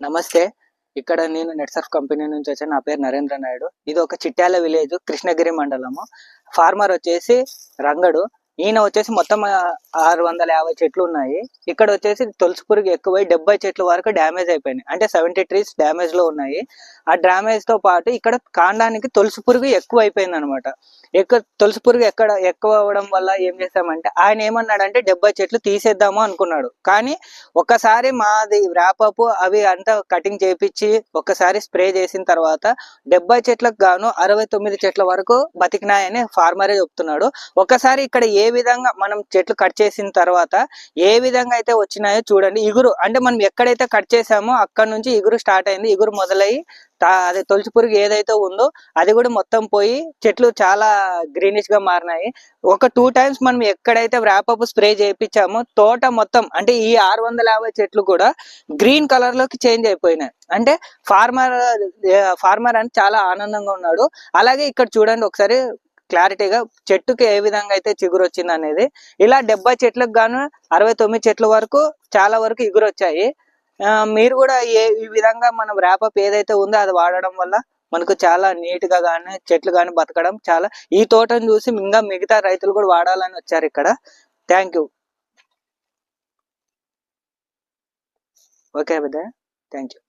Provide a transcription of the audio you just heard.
నమస్తే. ఇక్కడ నేను నెట్సర్ఫ్ కంపెనీ నుంచి వచ్చాను నా పేరు నరేంద్ర నాయుడు. ఇది ఒక చిట్యాల విలేజ్ కృష్ణగిరి మండలము. ఫార్మర్ వచ్చేసి రంగడు. ఈయన వచ్చేసి మొత్తం ఆరు వందల యాభై చెట్లు ఉన్నాయి. ఇక్కడ వచ్చేసి తులసి పురుగు ఎక్కువై డెబ్బై చెట్ల వరకు డ్యామేజ్ అయిపోయినాయి. అంటే సెవెంటీ ట్రీస్ డ్యామేజ్లో ఉన్నాయి. ఆ డ్యామేజ్తో పాటు ఇక్కడ కాండానికి తులసి పురుగు ఎక్కువ అయిపోయింది అనమాట ఎక్కువ తులసి పురుగు ఎక్కడ ఎక్కువ అవ్వడం వల్ల ఏం చేస్తామంటే ఆయన ఏమన్నాడంటే డెబ్బై చెట్లు తీసేద్దాము అనుకున్నాడు. కానీ ఒక్కసారి మాది ర్యాపప్ అవి అంతా కటింగ్ చేపించి ఒక్కసారి స్ప్రే చేసిన తర్వాత డెబ్బై చెట్లకు గాను అరవై తొమ్మిది చెట్ల వరకు బతికినాయని ఫార్మరే చెప్తున్నాడు. ఒకసారి ఇక్కడ ఏ విధంగా మనం చెట్లు కట్ చేసిన తర్వాత ఏ విధంగా అయితే వచ్చినాయో చూడండి. ఇగురు అంటే మనం ఎక్కడైతే కట్ చేసామో అక్కడ నుంచి ఇగురు స్టార్ట్ అయింది. ఇగురు మొదలయ్యి తా- అదే తొలిచి పురుగు ఏదైతే ఉందో అది కూడా మొత్తం పోయి చెట్లు చాలా గ్రీనిష్గా మారినాయి. ఒక టూ టైమ్స్ మనం ఎక్కడైతే వ్రాపప్ స్ప్రే చేయించామో తోట మొత్తం అంటే ఈ ఆరు వందల యాభై చెట్లు కూడా గ్రీన్ కలర్లోకి చేంజ్ అయిపోయినాయి. అంటే ఫార్మర్ ఫార్మర్ అని చాలా ఆనందంగా ఉన్నాడు. అలాగే ఇక్కడ చూడండి ఒకసారి క్లారిటీగా చెట్టుకి ఏ విధంగా అయితే చిగురు వచ్చింది అనేది ఇలా డెబ్బై చెట్లకు గాను అరవై తొమ్మిది చెట్ల వరకు చాలా వరకు ఇగురు వచ్చాయి మీరు కూడా ఏ ఈ విధంగా మనం ర్యాపప్ ఏదైతే ఉందో అది వాడడం వల్ల మనకు చాలా నీట్గా కానీ చెట్లు కానీ బతకడం చాలా ఈ తోటను చూసి ఇంకా మిగతా రైతులు కూడా వాడాలని వచ్చారు ఇక్కడ. థ్యాంక్ యూ ఓకే బిడ్డ థ్యాంక్ యూ